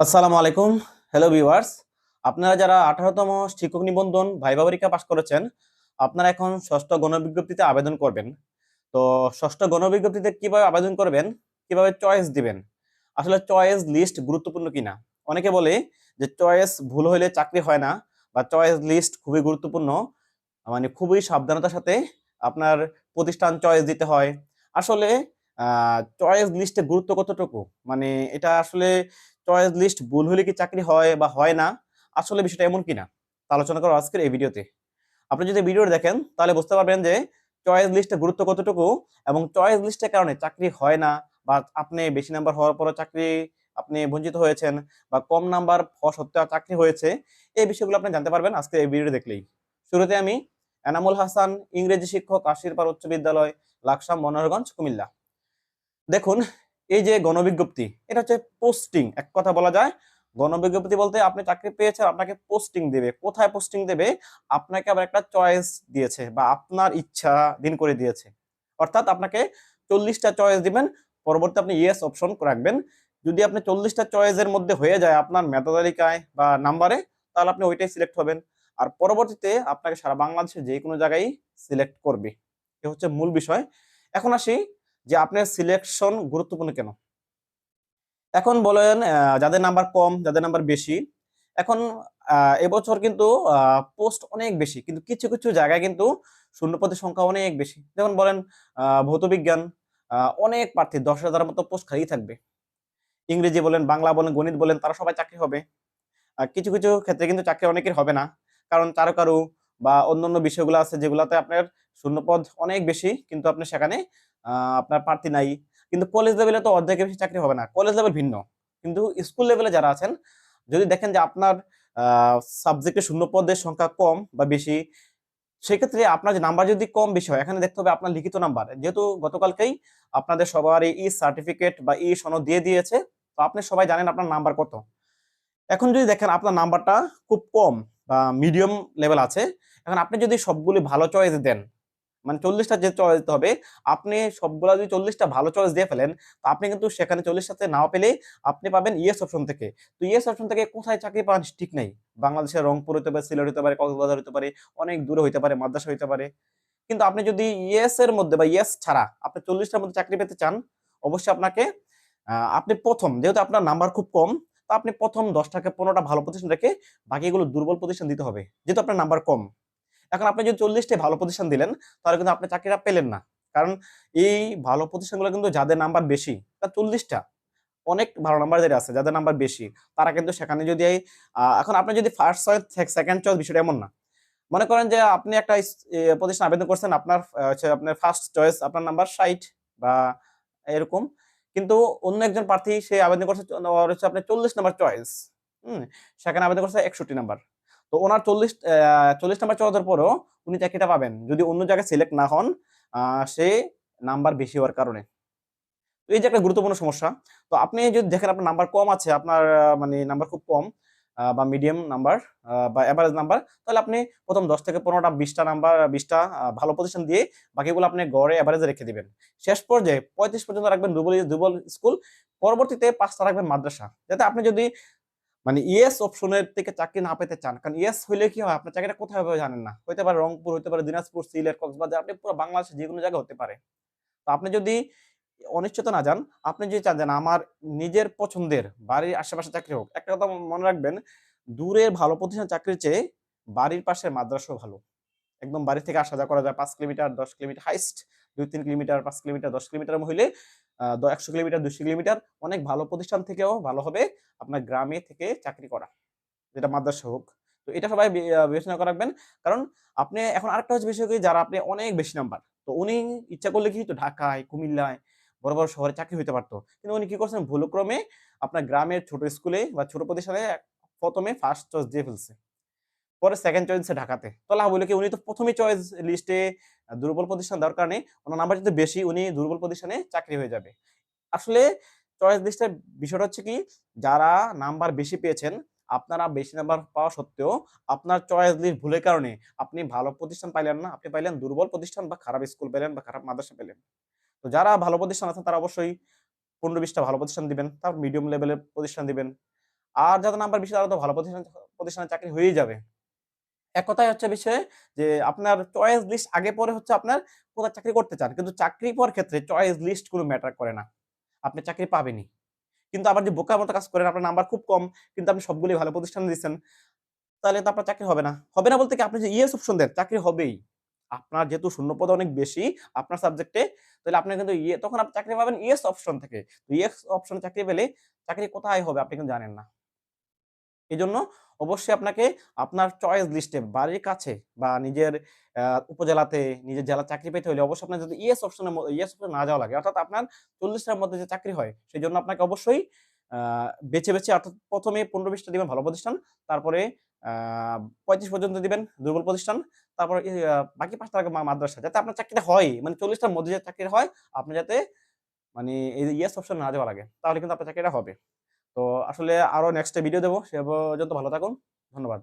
আসসালামু আলাইকুম। Hello viewers আপনারা যারা আঠারোতম শিক্ষক নিবন্ধন ভাইবা পরীক্ষা পাশ করেছেন, আপনারা এখন ষষ্ঠ গণবিজ্ঞপ্তিতে আবেদন করবেন। তো ষষ্ঠ গণবিজ্ঞপ্তিতে কীভাবে আবেদন করবেন, কীভাবে চয়েস দিবেন? আসলে চয়েস লিস্ট গুরুত্বপূর্ণ কিনা? অনেকে বলে যে চয়েস ভুল হলে চাকরি হয় না বা চয়েস লিস্ট খুবই গুরুত্বপূর্ণ মানে খুবই সাবধানতার সাথে আপনার প্রতিষ্ঠান চয়েস দিতে হয়। আসলে চয়েস লিস্টে গুরুত্ব কতটুকু? মানে এটা আসলে চয়েস লিস্ট ভুল হলে কি চাকরি হয় বা হয় না? আসলে বিষয়টা এমন কিনা? তা আলোচনা করো আজকের এই ভিডিওতে। আপনি যদি ভিডিওটা দেখেন, তাহলে বুঝতে পারবেন যে চয়েস লিস্টের গুরুত্ব কতটুকু এবং চয়েস লিস্টের কারণে চাকরি হয় না বা আপনি বেশি নাম্বার হওয়ার পরও চাকরি আপনি বঞ্চিত হয়েছেন বা কম নাম্বার হওয়া সত্ত্বেও চাকরি হয়েছে, এই বিষয়গুলো আপনি জানতে পারবেন আজকে এই ভিডিও দেখলেই। শুরুতে আমি এনামুল হাসান, ইংরেজি শিক্ষক আশিরপাড় উচ্চ বিদ্যালয়, লাকসাম, মনোহরগঞ্জ, কুমিল্লা। দেখুন এই যে গণবিজ্ঞপ্তি, এটা হচ্ছে পোস্টিং এক কথা বলা যায়, গণবিজ্ঞপ্তি বলতে আপনি চাকরি পেয়েছেন, আপনাকে পোস্টিং দেবে। কোথায় পোস্টিং দেবে? আপনাকে আবার একটা চয়েস দিয়েছে বা আপনার ইচ্ছা দিন করে দিয়েছে। অর্থাৎ আপনাকে চল্লিশটা চয়েস দিবেন, পরবর্তী আপনি ইয়েস অপশন রাখবেন। যদি আপনি চল্লিশটা চয়েসের মধ্যে হয়ে যায় আপনার মেধা তালিকায় বা নাম্বারে তাহলে আপনি ওইটাই সিলেক্ট হবেন। আর পরবর্তীতে আপনাকে সারা বাংলাদেশে যে কোনো জায়গায় সিলেক্ট করবে। এ হচ্ছে মূল বিষয়। এখন আসি যে আপনার সিলেকশন গুরুত্বপূর্ণ কেন? এখন বলেন যাদের নাম্বার কম, যাদের নাম্বার বেশি, এখন এবছর কিন্তু পোস্ট অনেক বেশি, কিন্তু কিছু কিছু জায়গায় কিন্তু শূন্যপদের সংখ্যা অনেক বেশি। যেমন বলেন ভৌত বিজ্ঞান অনেক প্রার্থী দশ হাজার মতো পোস্ট খালি থাকবে। ইংরেজি বলেন, বাংলা বলেন, গণিত বলেন, তারা সবাই চাকরি হবে। কিছু কিছু ক্ষেত্রে কিন্তু চাকরি অনেকের হবে না, কারণ কারও কারও বা অন্যান্য বিষয়গুলো আছে যেগুলোতে আপনার শূন্যপদ অনেক বেশি, কিন্তু আপনি সেখানে আপনার প্রার্থী নাই। কিন্তু কলেজ লেভেলে তো অর্ধেকের বেশি চাকরি হবে না। কলেজ লেভেল ভিন্ন। কিন্তু স্কুল লেভেলে যারা আছেন, যদি দেখেন যে আপনার সাবজেক্টে শূন্য পদের সংখ্যা কম বা বেশি, সেক্ষেত্রে আপনার যে নাম্বার যদি কম বেশি হয়, এখানে দেখতে হবে আপনার লিখিত নাম্বার যেহেতু গতকালকেই আপনাদের সবার ই সার্টিফিকেট বা ই সনদ দিয়ে দিয়েছে, তো আপনি সবাই জানেন আপনার নাম্বার কত। এখন যদি দেখেন আপনার নাম্বারটা খুব কম বা মিডিয়াম লেভেল আছে, এখন আপনি যদি সবগুলি ভালো চয়েস দেন মানে চল্লিশটা যে চয়েস দিতে হবে, আপনি সবগুলো যদি চল্লিশটা ভালো চয়েস দিয়ে ফেলেন, তো আপনি কিন্তু সেখানে চল্লিশটাতে না পেলে আপনি পাবেন ইয়েস অপশন থেকে। তো ইয়েস অপশন থেকে কোথায় চাকরি পান ঠিক নেই? বাংলাদেশের রংপুর হতে পারে, সিলেট হতে পারে, কক্সবাজার হতে পারে, অনেক দূরে হতে পারে মাদ্রাসা হতে পারে। কিন্তু আপনি যদি ইয়েস এর মধ্যে বা ইয়েস ছাড়া আপনি চল্লিশটার মধ্যে চাকরি পেতে চান, অবশ্যই আপনাকে আপনি প্রথম, যেহেতু আপনার নাম্বার খুব কম, তো আপনি প্রথম দশটাকে পনেরোটা ভালো প্রতিষ্ঠান রেখে বাকিগুলো দুর্বল প্রতিষ্ঠান দিতে হবে, যেহেতু আপনার নাম্বার কম। এখন আপনি যদি চল্লিশটাই ভালো প্রতিষ্ঠান দিলেন, তাহলে কিন্তু আপনি চাকরিটা পেলেন না। কারণ এই ভালো প্রতিষ্ঠানগুলো কিন্তু যাদের নাম্বার বেশি তা চল্লিশটা। অনেক ভালো নাম্বার যারা আছে, যাদের নাম্বার বেশি, তারা কিন্তু সেখানে যদি এখন আপনি যদি ফার্স্ট চয়েস সেকেন্ড চয়েস বিষয়টা এমন না। মনে করেন যে আপনি একটা প্রতিষ্ঠান আবেদন করছেন, আপনার আপনার ফার্স্ট চয়েস আপনার নাম্বার ষাট বা এরকম। কিন্তু অন্য একজন প্রার্থী সে আবেদন করছে আপনার চল্লিশ নাম্বার চয়েস হম? সেখানে আবেদন করছে একষট্টি নাম্বার তো ওনার চল্লিশ চল্লিশ নাম্বার চলার পরেও উনি চাকরিটা পাবেন। যদি অন্য জায়গায় সিলেক্ট না হন সে নাম্বার বেশি হওয়ার কারণে। তো এই যে একটা গুরুত্বপূর্ণ সমস্যা। তো আপনি যদি দেখেন আপনার নাম্বার কম আছে, আপনার মানে নাম্বার খুব কম বা মিডিয়াম নাম্বার বা অ্যাভারেজ নাম্বার, তাহলে আপনি প্রথম দশ থেকে পনেরোটা, বিশটা নাম্বার, বিশটা ভালো পজিশন দিয়ে বাকিগুলো আপনি গড়ে অ্যাভারেজে রেখে দিবেন। শেষ পর্যায়ে পঁয়ত্রিশ পর্যন্ত রাখবেন দুর্বল দুর্বল স্কুল। পরবর্তীতে পাঁচটা রাখবেন মাদ্রাসা। যাতে আপনি যদি মানে ইয়েস অপশনের থেকে চাকরি না পেতে চান। কারণ ইয়েস হইলে কি হয়? আপনার চাকরিটা কোথায় হবে জানেন না। হইতে পারে রংপুর, হইতে পারে দিনাজপুর, সিলেট, কক্সবাজার, আপনি পুরো বাংলাদেশে যে কোনো জায়গায় হতে পারে। তো আপনি যদি অনিশ্চিত না যান, আপনি যদি চান যেন আমার নিজের পছন্দের বাড়ির আশেপাশে চাকরি হোক, একটা কথা মনে রাখবেন, দূরের ভালো প্রতিষ্ঠান চাকরির চেয়ে বাড়ির পাশে মাদ্রাসাও ভালো। একদম বাড়ি থেকে আসা যাওয়া করা যায়, পাঁচ কিলোমিটার, দশ কিলোমিটার হাইস্ট দুই তিন কিলোমিটার, পাঁচ কিলোমিটার, দশ কিলোমিটার হইলে একশো কিলোমিটার দুশো কিলোমিটার অনেক ভালো প্রতিষ্ঠান থেকেও ভালো হবে আপনার গ্রামে থেকে চাকরি করা, যেটা মাদ্রাসা হোক। তো এটা সবাই বিবেচনা রাখবেন। কারণ আপনি, এখন আরেকটা হচ্ছে বিষয় যারা আপনি অনেক বেশি নাম্বার তো উনি ইচ্ছা করলে কি তো ঢাকায়, কুমিল্লায়, বড় বড় শহরে চাকরি হইতে পারতো। কিন্তু উনি কি করছেন, ভুলক্রমে আপনার গ্রামের ছোট স্কুলে বা ছোট প্রতিষ্ঠানে প্রথমে ফার্স্ট চয়েস দিয়ে ফেলছে। পরে সেকেন্ড চয়েস ঢাকাতে। তো লাভ হলো কি, উনি তো প্রথমে চয়েস লিস্টে দুর্বল প্রতিষ্ঠান দেওয়ার কারণে ওনার নাম্বার যদি বেশি, উনি দুর্বল প্রতিষ্ঠানে চাকরি হয়ে যাবে। আসলে চয়েস লিস্টের বিষয়টা হচ্ছে কি, যারা নাম্বার বেশি পেয়েছেন, আপনারা বেশি নাম্বার পাওয়া সত্ত্বেও আপনার চয়েস লিস্ট ভুলের কারণে আপনি ভালো প্রতিষ্ঠান পাইলেন না, আপনি পাইলেন দুর্বল প্রতিষ্ঠান বা খারাপ স্কুল পেলেন বা খারাপ মাদ্রাসা পেলেন তো যারা ভালো প্রতিষ্ঠান আছেন, তারা অবশ্যই পনেরো বিশটা ভালো প্রতিষ্ঠান দিবেন তারপর মিডিয়াম লেভেলের প্রতিষ্ঠান দিবেন। আর যাদের নাম্বার বেশি, তারা তো ভালো প্রতিষ্ঠান, প্রতিষ্ঠানে চাকরি হয়েই যাবে। এক কথায় হচ্ছে বিষয়ে যে আপনার চয়েস লিস্ট আগে পরে হচ্ছে আপনার কোথায় চাকরি করতে চান। কিন্তু চাকরি পাওয়ার ক্ষেত্রে চয়েস লিস্ট কোনো ম্যাটার করে না। আপনি চাকরি পাবেনই। কিন্তু আবার যে বোকার মতো কাজ করেন, আপনার নাম্বার খুব কম, কিন্তু আপনি সবগুলি ভালো প্রতিষ্ঠানে দিচ্ছেন তাহলে তো আপনার চাকরি হবে না। হবে না বলতে কি আপনি যে ইয়েস অপশন দেন, চাকরি হবেই। আপনার যেহেতু শূন্যপদ অনেক বেশি, আপনার সাবজেক্টে তাহলে আপনি কিন্তু ইয়ে তখন আপনি চাকরি পাবেন ইয়েস অপশন থেকে। তো ইয়েস অপশন চাকরি পেলে চাকরি কোথায় হবে আপনি কিন্তু জানেন না। এই জন্য অবশ্যই আপনাকে আপনার চয়েস লিস্টে বাড়ির কাছে বা নিজের উপজেলাতে নিজের জেলা চাকরি পেতে হলে অবশ্যই আপনার যদি ইয়েস অপশনে ইয়েস অপশনে না যাওয়া লাগে, অর্থাৎ আপনার চল্লিশটার মধ্যে যে চাকরি হয় সেই জন্য আপনাকে অবশ্যই বেছে বেছে অর্থাৎ প্রথমে পনেরো বিশটা দিবেন ভালো প্রতিষ্ঠান, তারপরে পঁয়ত্রিশ পর্যন্ত দিবেন দুর্বল প্রতিষ্ঠান, তারপরে বাকি পাঁচটা মাদ্রাসা, যাতে আপনার চাকরিটা হয় মানে চল্লিশটার মধ্যে যে চাকরি হয়, আপনি যাতে মানে এই ইয়েস অপশন না যাওয়া লাগে, তাহলে কিন্তু আপনার চাকরিটা হবে। তো আসলে আরও নেক্সট ভিডিও দেবো সে পর্যন্ত ভালো থাকুন ধন্যবাদ।